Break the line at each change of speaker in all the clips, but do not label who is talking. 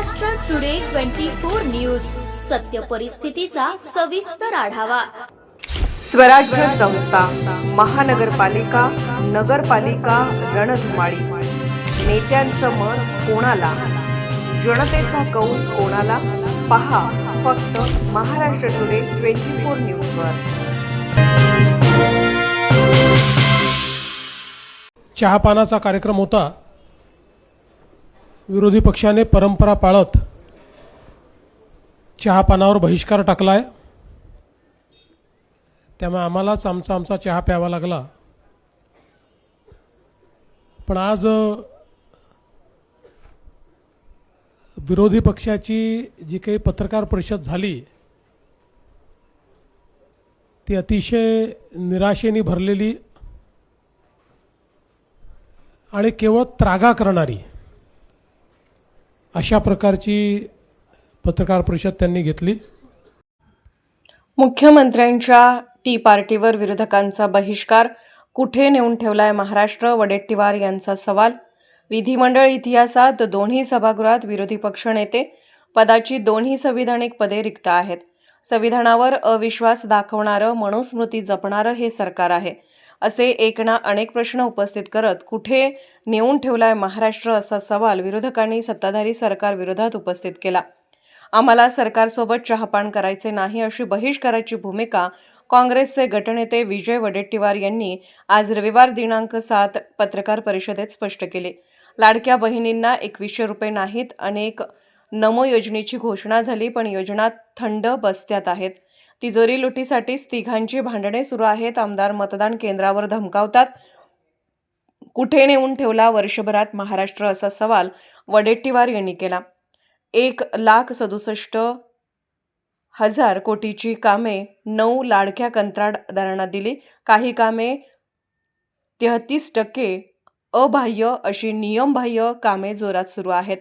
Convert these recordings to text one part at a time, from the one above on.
Maharashtra today twenty four news सत्य परिस्थितीचा सविस्तर आढावा.
स्वराज्य संस्था महानगरपालिका नगरपालिका रणधुमाळी. नेत्यांचं मत कोणाला? जनतेचा कौल कोणाला? पहा फक्त महाराष्ट्र टुडे ट्वेंटी फोर न्यूजवर
चहापानाचा कार्यक्रम होता. विरोधी पक्षाने परंपरा पाळत चहापानावर बहिष्कार टाकला आहे त्यामुळे आम्हालाच आमचा आमचा चहा प्यावा लागला. पण आज विरोधी पक्षाची जी काही पत्रकार परिषद झाली ती अतिशय निराशेने भरलेली आणि केवळ त्रागा करणारी. अशा प्रकारची पत्रकार परिषद त्यांनी घेतली.
मुख्यमंत्र्यांच्या टी पार्टीवर विरोधकांचा बहिष्कार कुठे नेऊन ठेवलाय महाराष्ट्र? वडेट्टीवार यांचा सवाल. विधिमंडळ इतिहासात दोन्ही सभागृहात विरोधी पक्षनेते पदाची दोन्ही संविधानिक पदे रिक्त आहेत. संविधानावर अविश्वास दाखवणारं मनुस्मृती जपणारं हे सरकार आहे. असे एकना अनेक प्रश्न उपस्थित करत कुठे नेऊन ठेवलाय महाराष्ट्र असा सवाल विरोधकांनी सत्ताधारी सरकार विरोधात उपस्थित केला. आम्हाला सरकारसोबत चहापान करायचे नाही अशी बहिष्काराची भूमिका काँग्रेसचे गटनेते विजय वडेट्टीवार यांनी आज रविवार दिनांक सात पत्रकार परिषदेत स्पष्ट केले. लाडक्या बहिणींना एकवीसशे रुपये नाहीत अनेक नमो योजनेची घोषणा झाली पण योजना थंड बसत्यात आहेत. तिजोरी लुटीसाठीच तिघांची भांडणे सुरू आहेत. आमदार मतदान केंद्रावर धमकावतात. कुठे नेऊन ठेवला वर्षभरात महाराष्ट्र असा सवाल वडेट्टीवार यांनी केला. एक लाख सदुसष्ट हजार कोटीची कामे नऊ लाडक्या कंत्राटदारांना दिली. काही कामे तेहतीस टक्के अबाह्य अशी नियमबाह्य कामे जोरात सुरू आहेत.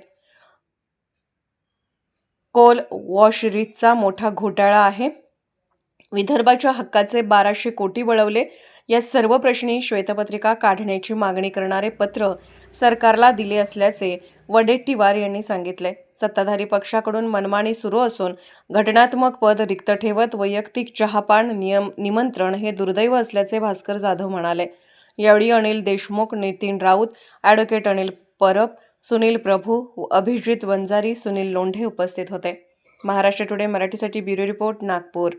कोल वॉशरीजचा मोठा घोटाळा आहे. विदर्भाच्या हक्काचे बाराशे कोटी वळवले. या सर्व प्रश्नी श्वेतपत्रिका काढण्याची मागणी करणारे पत्र सरकारला दिले असल्याचे वडेट्टीवार यांनी सांगितले. सत्ताधारी पक्षाकडून मनमानी सुरू असून घटनात्मक पद रिक्त ठेवत वैयक्तिक चहापान नियम निमंत्रण हे दुर्दैव असल्याचे भास्कर जाधव म्हणाले. यावेळी अनिल देशमुख नितीन राऊत ॲडव्होकेट अनिल परब सुनील प्रभू अभिजित वंजारी सुनील लोंढे उपस्थित होते. महाराष्ट्र टुडे मराठीसाठी ब्युरो रिपोर्ट नागपूर.